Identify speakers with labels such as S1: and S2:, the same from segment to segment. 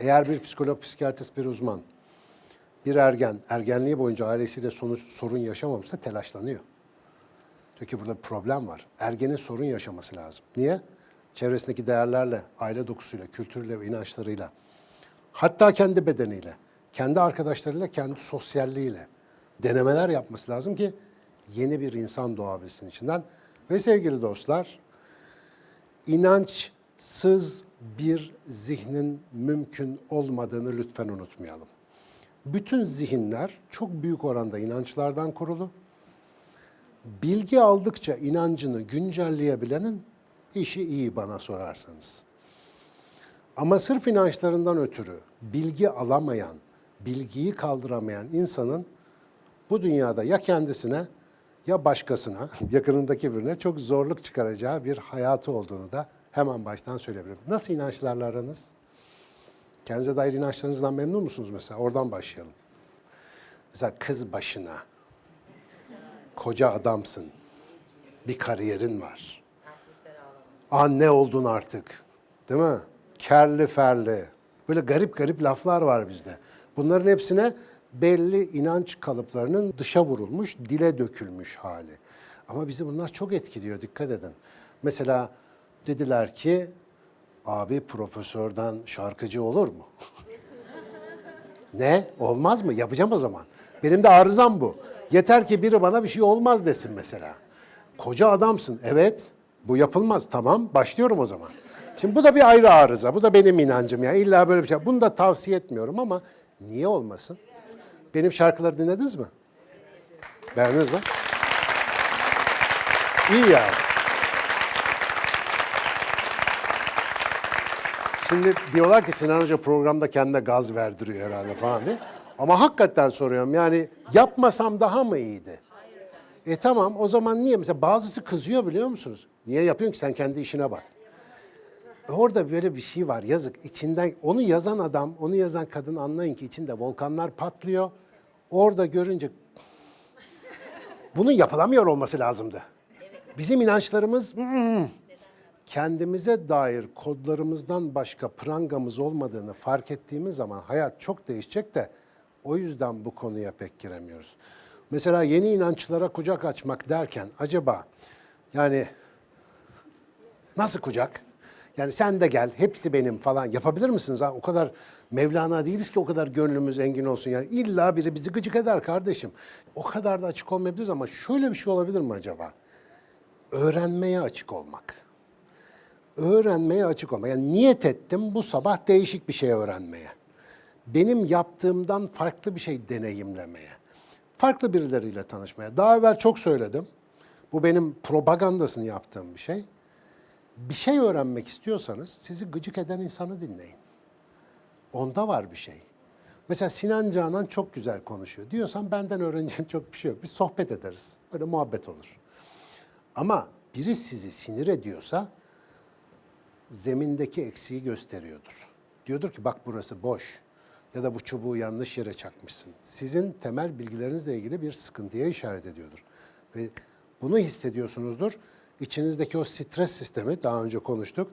S1: Eğer bir psikolog, psikiyatrist, bir uzman, bir ergen ergenliği boyunca ailesiyle sonuç, sorun yaşamamışsa telaşlanıyor. Diyor ki burada bir problem var. Ergenin sorun yaşaması lazım. Niye? Çevresindeki değerlerle, aile dokusuyla, kültürüyle ve inançlarıyla, hatta kendi bedeniyle, kendi arkadaşlarıyla, kendi sosyalliğiyle denemeler yapması lazım ki yeni bir insan doğabilsin içinden. Ve sevgili dostlar, inançsız bir zihnin mümkün olmadığını lütfen unutmayalım. Bütün zihinler çok büyük oranda inançlardan kurulu. Bilgi aldıkça inancını güncelleyebilenin işi iyi bana sorarsanız. Ama sırf inançlarından ötürü bilgi alamayan, bilgiyi kaldıramayan insanın bu dünyada ya kendisine ya başkasına, yakınındaki birine çok zorluk çıkaracağı bir hayatı olduğunu da hemen baştan söyleyebilirim. Nasıl inançlarla aranız? Kendinize dair inançlarınızdan memnun musunuz mesela? Oradan başlayalım. Mesela kız başına, koca adamsın, bir kariyerin var. Anne oldun artık, değil mi? Kerli ferli, böyle garip garip laflar var bizde. Bunların hepsine belli inanç kalıplarının dışa vurulmuş, dile dökülmüş hali. Ama bizi bunlar çok etkiliyor, dikkat edin. Mesela dediler ki, abi profesörden şarkıcı olur mu? Ne? Olmaz mı? Yapacağım o zaman. Benim de arızam bu. Yeter ki biri bana bir şey olmaz desin mesela. Koca adamsın. Evet. Bu yapılmaz. Tamam. Başlıyorum o zaman. Şimdi bu da bir ayrı arıza. Bu da benim inancım ya. İlla böyle bir şey. Bunu da tavsiye etmiyorum ama niye olmasın? Benim şarkıları dinlediniz mi? Beğendiniz mi? İyi yani. Şimdi diyorlar ki Sinan Hoca programda kendine gaz verdiriyor herhalde falan diye. Ama hakikaten soruyorum yani yapmasam daha mı iyiydi? E tamam o zaman niye? Mesela bazısı kızıyor biliyor musunuz? Niye yapıyorsun ki sen kendi işine bak. E Orada böyle bir şey var yazık. içinden onu yazan adam, onu yazan kadın anlayın ki içinde volkanlar patlıyor. Orada görünce bunun yapılamıyor olması lazımdı. Bizim inançlarımız "Mm, kendimize dair kodlarımızdan başka prangamız olmadığını fark ettiğimiz zaman hayat çok değişecek de o yüzden bu konuya pek giremiyoruz. Mesela yeni inançlara kucak açmak derken acaba yani nasıl kucak? Yani sen de gel, hepsi benim falan yapabilir misiniz? Ha? O kadar Mevlana değiliz ki o kadar gönlümüz engin olsun. Yani illa biri bizi gıcık eder kardeşim. O kadar da açık olmayabiliriz ama şöyle bir şey olabilir mi acaba? Öğrenmeye açık olmak öğrenmeye açık olma. Yani niyet ettim bu sabah değişik bir şey öğrenmeye. Benim yaptığımdan farklı bir şey deneyimlemeye. Farklı birileriyle tanışmaya. Daha evvel çok söyledim. Bu benim propagandasını yaptığım bir şey. Bir şey öğrenmek istiyorsanız sizi gıcık eden insanı dinleyin. Onda var bir şey. Mesela Sinan Canan çok güzel konuşuyor. Diyorsan benden öğreneceğin çok bir şey yok. Biz sohbet ederiz. Böyle muhabbet olur. Ama biri sizi sinir ediyorsa zemindeki eksiği gösteriyordur. Diyordur ki bak burası boş ya da bu çubuğu yanlış yere çakmışsın. Sizin temel bilgilerinizle ilgili bir sıkıntıya işaret ediyordur. Ve bunu hissediyorsunuzdur. İçinizdeki o stres sistemi daha önce konuştuk.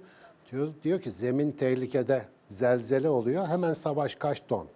S1: Diyor, diyor ki zemin tehlikede, zelzele oluyor. Hemen savaş kaç ton.